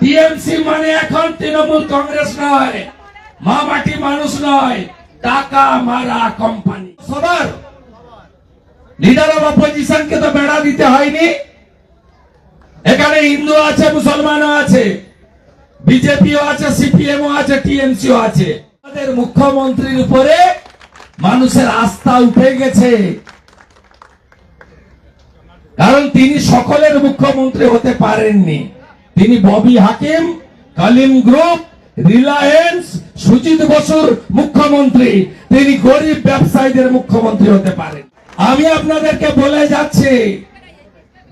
TMC মানে এখন তৃণমূল কংগ্রেস নয়, মা মাটি মানুষ নয়, টাকা মারা কোম্পানি সবার। লিডার অফ অপোজিশনকে তো বেড়া দিতে হয়নি। এখানে হিন্দু আছে, মুসলমানও আছে, বিজেপিও আছে, সিপিএমও আছে, টিএমসিও আছে। আমাদের মুখ্যমন্ত্রীর উপরে মানুষের আস্থা উঠে গেছে। কারণ তিনি সকলের মুখ্যমন্ত্রী হতে পারেননি। তিনি ববি হাকিম, কালিম গ্রুপ, রিলায়েন্স, সুজিত বসুর মুখ্যমন্ত্রী। তিনি গরিব ব্যবসায়ীদের মুখ্যমন্ত্রী হতে পারেন। আমি আপনাদেরকে বলে যাচ্ছি,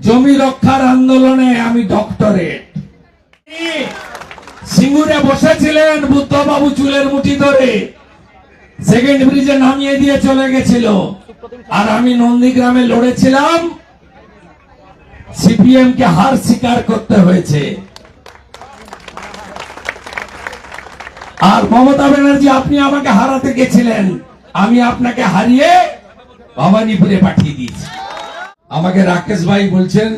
জমি রক্ষার আন্দোলনে আমি ডক্টরেট। সিঙ্গুরে বসেছিলেন বুদ্ধবাবু চুলের মুঠি ধরে। সেকেন্ড ব্রিজে নামিয়ে দিয়ে চলে গেছিল। আর আমি নন্দীগ্রামে লড়েছিলাম। সিপিএম কে হার স্বীকার করতে হয়েছে। আর মমতা ব্যানার্জি, আপনি আমাকে হারাতে গেছিলেন। আমি আপনাকে হারিয়ে ভবানীপুরে পাঠিয়ে দিয়েছি। আমাকে রাকেশ ভাই বলছেন,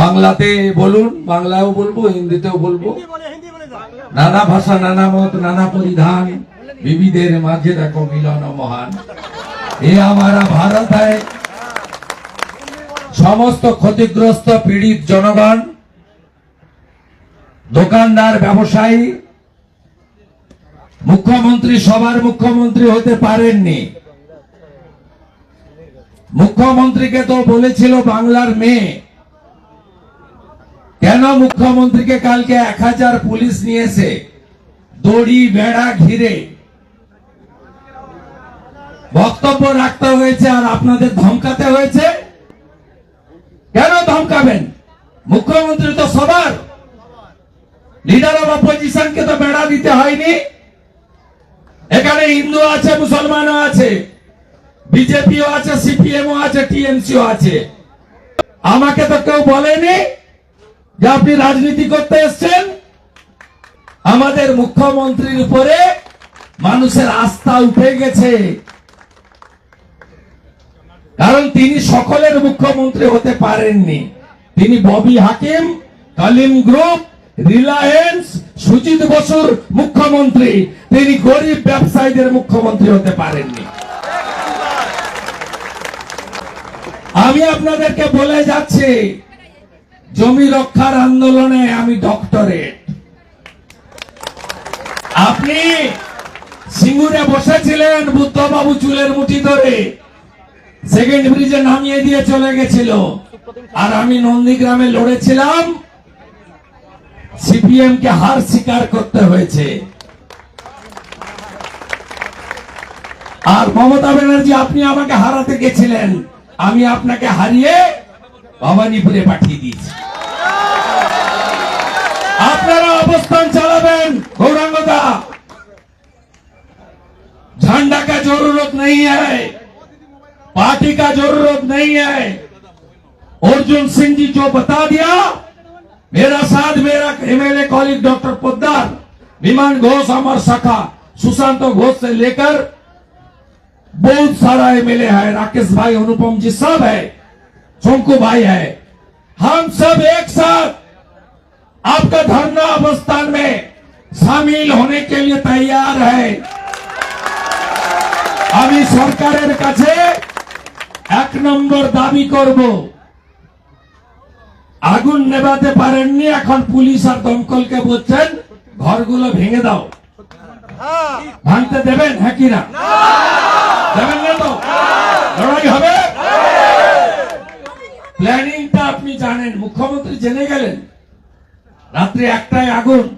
বাংলাতে বলুন বাংলাও বলব, হিন্দিতেও বলব। নানা ভাষা, নানা মত, নানা পরিধান বিবিধের মাঝে দেখো মিলন মহান। এ আমারা ভারত হয় সমস্ত ক্ষতিগ্রস্ত পীড়িত জনগণ, দোকানদার, ব্যবসায়ী, মুখ্যমন্ত্রী, সবার মুখ্যমন্ত্রী হতে পারেননি। মুখ্যমন্ত্রীকে তো বলেছিল বাংলার মেয়ে। কেন মুখ্যমন্ত্রীকে কালকে এক হাজার পুলিশ নিয়েছে? দড়ি, বেড়া ঘিরে। বক্তব্য রাখতে হয়েছে আর আপনাদের ধমকাতে হয়েছে? ধমকাবেন মুখ্যমন্ত্রী তো সবার। লিডার অফ অপোজিশনকে তো বেড়া দিতে হয়নি। এখানে হিন্দু আছে, মুসলমানও আছে। বিজেপিও আছে, সিপিএমও আছে, টিএমসিও আছে। আমাকে তো কেউ বলেনি যে আপনি রাজনীতি করতে এসছেন। আমাদের মুখ্যমন্ত্রীর উপরে মানুষের আস্থা উঠে গেছে। কারণ তিনি সকলের মুখ্যমন্ত্রী হতে পারেননি। তিনি ববি হাকিম, কালিম গ্রুপ, রিলায়েন্স, সুজিত বসুর মুখ্যমন্ত্রী। তিনি গরিব ব্যবসায়ীদের মুখ্যমন্ত্রী হতে পারেননি। আমি আপনাদেরকে বলে যাচ্ছি, জমি রক্ষার আন্দোলনে আমি ডক্টরেট। আপনি সিঙ্গুরে বসেছিলেন বুদ্ধবাবু চুলের মুঠি ধরে। সেকেন্ড ব্রিজে নামিয়ে দিয়ে চলে গেছিল আর আমি নন্দীগ্রামে লড়েছিলাম সিপিএম কে হার স্বীকার করতে হয়েছে আর মমতা ব্যানার্জি আপনি আমাকে হারাতে গেছিলেন আমি আপনাকে হারিয়ে ভবানীপুরে পাঠিয়ে দিয়েছি আপনারা অবস্থান চালাবেন গৌরাঙ্গদা झंडा का जरूरत नहीं है पार्टी का जरूरत नहीं है अर्जुन सिंह जी जो बता दिया मेरा साथ मेरा एमएलए कॉलिग डॉक्टर पोद्दार विमान घोष अमर सखा सुशांत घोष से लेकर बहुत सारा एमएलए है राकेश भाई अनुपम जी सब है शंकु भाई है हम सब एक साथ आपका धरना अवस्थान में शामिल होने के लिए तैयार है আমি সরকারের কাছে এক নম্বর দাবি করব। আগুন নেভাতে পারেননি, এখন পুলিশ আর দমকলকে বলছেন, ঘরগুলো ভেঙে দাও। ভাঙতে দেবেন হ্যাঁ কি না? দেবেন না তো? লড়াই হবে? প্ল্যানিংটা আপনি জানেন, মুখ্যমন্ত্রী জেনে গেলেন। রাত্রি একটায় আগুন।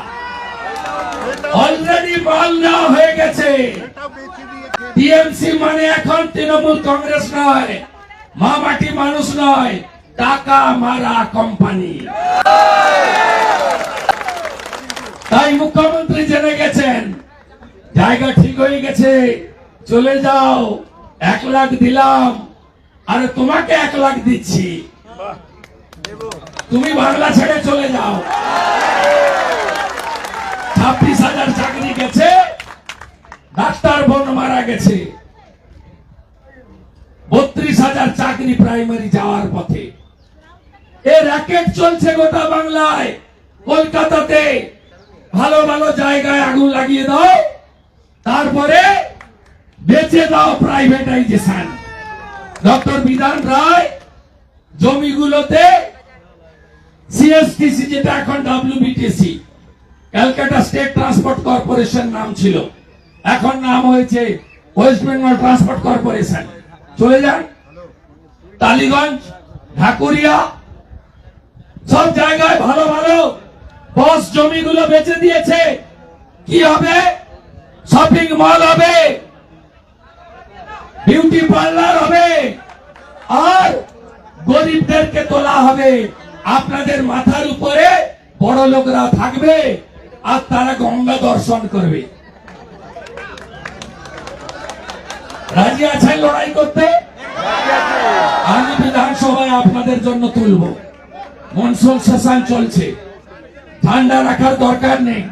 অলরেডি মাল নেওয়া হয়ে গেছে। টিএমসি মানে এখন তৃণমূল কংগ্রেস নয় মা মাটি মানুষ নয়, টাকা মারা কোম্পানি তাই মুখ্যমন্ত্রী জেনে গেছেন, জায়গা ঠিক হয়ে গেছে, চলে যাও, এক লাখ দিলাম, আরে তোমাকে এক লাখ দিচ্ছি। তুমি বাংলা ছেড়ে চলে যাও। ছাব্বিশ হাজার চাকরি গেছে, ডাক্তার বোন মারা গেছে। বত্রিশ হাজার চাকরি প্রাইমারি যাওয়ার পথে। এ র্যাকেট চলছে গোটা বাংলায়, কলকাতাতে। ভালো ভালো জায়গায় আগুন লাগিয়ে দাও, তারপরে বেচে দাও প্রাইভেটাইজেশন ডক্টর বিধান রায় জমিগুলোতে সিএসটিসি যেটা এখন WBTC Calcutta state transport corporation নাম ছিল। এখন নাম হয়েছে ওয়েস্ট বেঙ্গল ট্রান্সপোর্ট কর্পোরেশন। চলে যান। টালিগঞ্জ, ঢাকুরিয়া, সব জায়গায় ভালো ভালো বস জমিগুলো বেচে দিয়েছে। কি হবে? শপিং মল হবে। বিউটি পার্লার হবে। আর গরিবদেরকে তোলা হবে। আপনাদের মাথার উপরে বড় লোকরা থাকবে। আর তারা গঙ্গা দর্শন করবে। রাজি আছেন লড়াই করতে? আমি বিধানসভায় আপনাদের জন্য তুলব। মনসুন সেশন চলছে। ঠান্ডা রাখার দরকার নেই।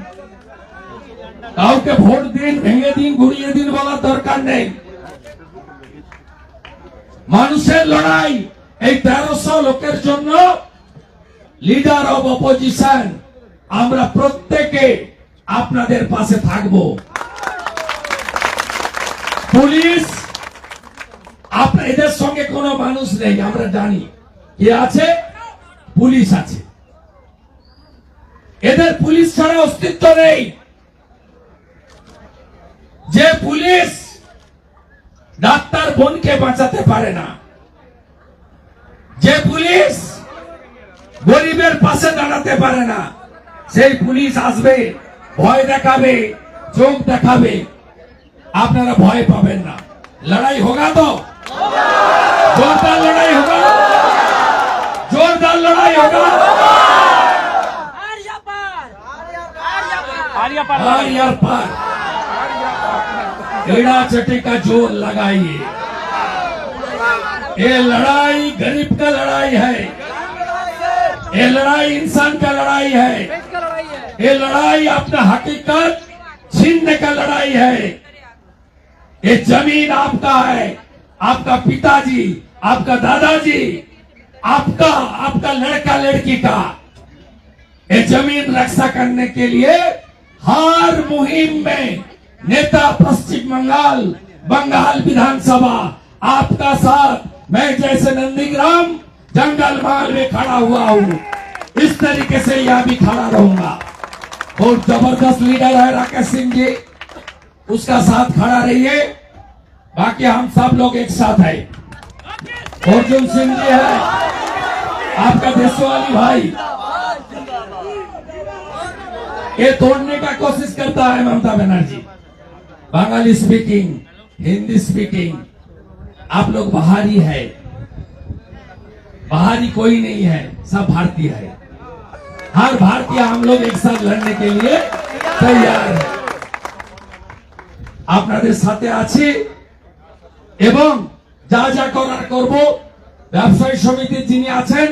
কাউকে ভোট দিন, ভেঙে দিন ঘুরিয়ে দিন বলার দরকার নেই। মানুষের লড়াই এই তেরোশো লোকের জন্য লিডার অব অপোজিশন আমরা প্রত্যেকে আপনাদের পাশে থাকব। পুলিশ এদের সঙ্গে কোনো মানুষ নেই, আমরা জানি। কে আছে? পুলিশ আছে। এদের পুলিশ ছাড়া অস্তিত্ব নেই। যে পুলিশ ডাক্তার বোনকে বাঁচাতে পারে না, যে পুলিশ গরিবের পাশে দাঁড়াতে পারে না সেই পুলিশ আসবে ভয় দেখাবে চোখ দেখাবে আপনারা ভয় পাবেন না লড়াই হোগা তো জোরদার লড়াই হোগা জোরদার লড়াই হোগা आर्या पार आर्या पार और यार पर एड़ा चटे का जोर लगाइए ये लड़ाई गरीब का लड़ाई है ये लड़ाई इंसान का लड़ाई है इसका लड़ाई है ये लड़ाई अपना हकीकत छीनने का लड़ाई है। ये ज़मीन आपका है। आपका पिताजी, आपका दादाजी, आपका आपका लड़का, लड़की का। ये ज़मीन रक्षा करने के लिए हर मुहिम में नेता पश्चिम बंगाल बंगाल विधानसभा, आपका साथ। मैं जैसे नंदीग्राम जंगल माल में खड़ा हुआ हूँ। इस तरीके से यह भी खड़ा रहूँगा। और ज़बरदस्त लीडर है राकेश सिंह जी। उसका साथ खड़ा रहिए। बाकी हम सब लोग एक साथ है। अर्जुन सिंह जी है। आपका देशवाली भाई। ये तोड़ने का कोशिश करता है ममता बनर्जी। बंगाली स्पीकिंग हिंदी स्पीकिंग आप लोग बाहरी है। बाहरी कोई नहीं है, सब भारतीय है। हर भारतीय हम लोग एक साथ लड़ने के लिए तैयार है আপনাদের সাথে আছি এবং যা যা করার করব ব্যবসায়ী সমিতির যিনি আছেন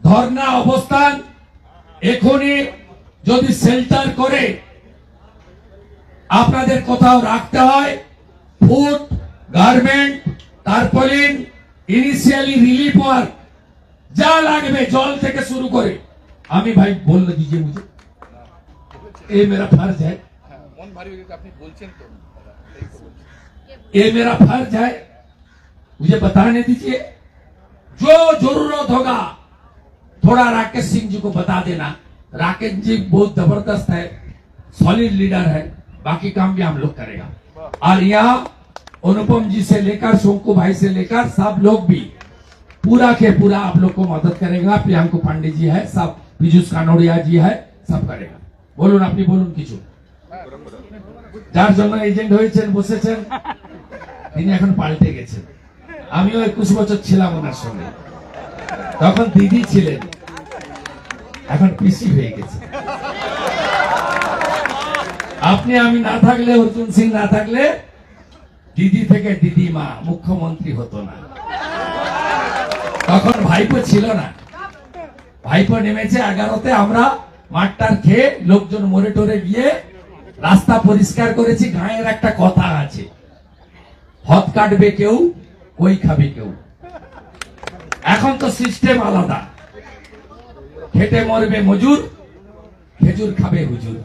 ধর্ণা অবস্থান এখনই যদি শেল্টার করে আপনাদের কোথাও রাখতে হয় food garment tarpaulin initially relief work যা লাগবে জল থেকে শুরু করে आमी भाई बोल दीजिए मुझे। ये मेरा फ़र्ज़ है। ये मेरा फ़र्ज़ है। मुझे बताने दीजिए। जो ज़रूरत होगा थोड़ा राकेश सिंह जी को बता देना। राकेश जी बहुत ज़बरदस्त है सॉलिड लीडर है। बाकी काम भी हम लोग करेगा। और यहाँ अनुपम जी से लेकर शोंकू भाई से लेकर सब लोग भी पूरा के पूरा आप लोग को मदद करेगा। प्रियांकू पांडे जी है सब। पीयूष कानोड़िया जी है सब करेगा বলুন আপনি বলুন কিছু যার জন্য এজেন্ট হয়েছেন বসেছেন তিনি এখন পাল্টে গেছেন আমিও একুশ বছর ছিলাম ওনার সঙ্গে তখন দিদি ছিলেন এখন পিসি হয়ে গেছে আপনি আমি না থাকলে অর্জুন সিং না থাকলে দিদি থেকে দিদিমা মুখ্যমন্ত্রী হতো না তখন ভাইপো ছিল না ভাইপো নেমেছে এগারোতে আমরা মাঠটার খেয়ে লোকজন মরে টরে গিয়ে রাস্তা পরিষ্কার করেছি ঘায়ের একটা কথা আছে। হত কাটবে কেউ, কই খাবে কেউ? এখন তো সিস্টেম আলাদা। খেটে মরবে মজুর, খেজুর খাবে হুজুর।